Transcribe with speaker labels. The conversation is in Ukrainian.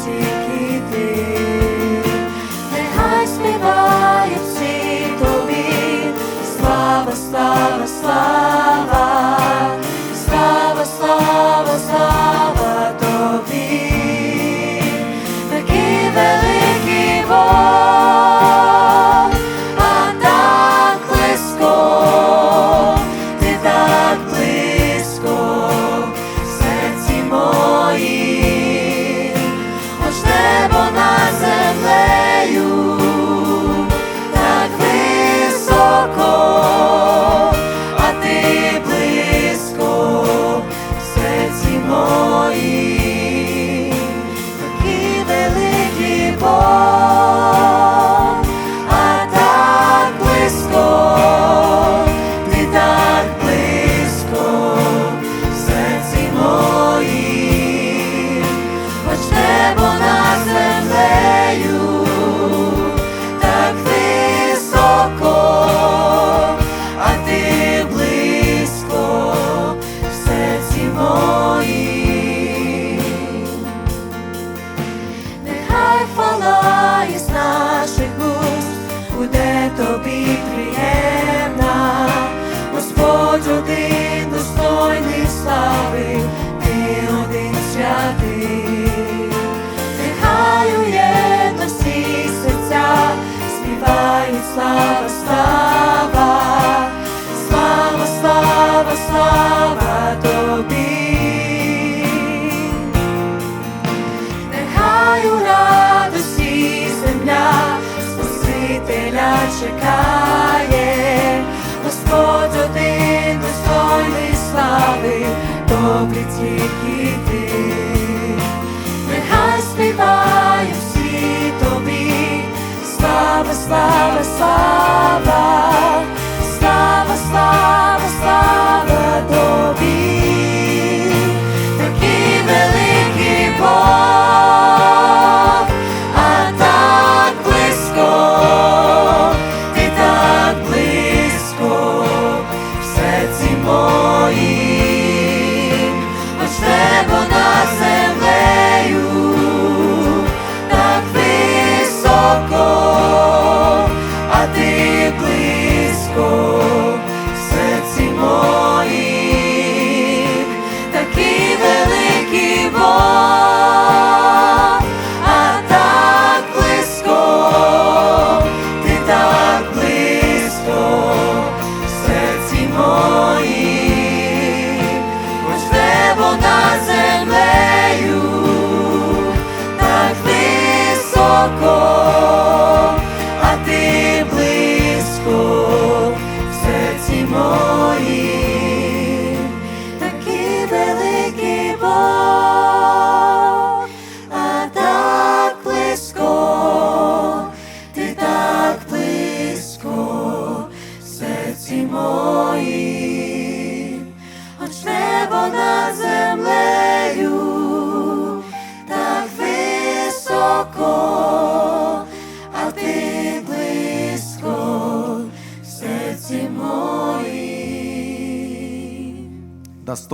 Speaker 1: Tiki, tiki, tiki. чекає, Господь один достойний слави, добрі тільки ти, нехай співає всі тобі, слава, слава, слава. oko
Speaker 2: настолько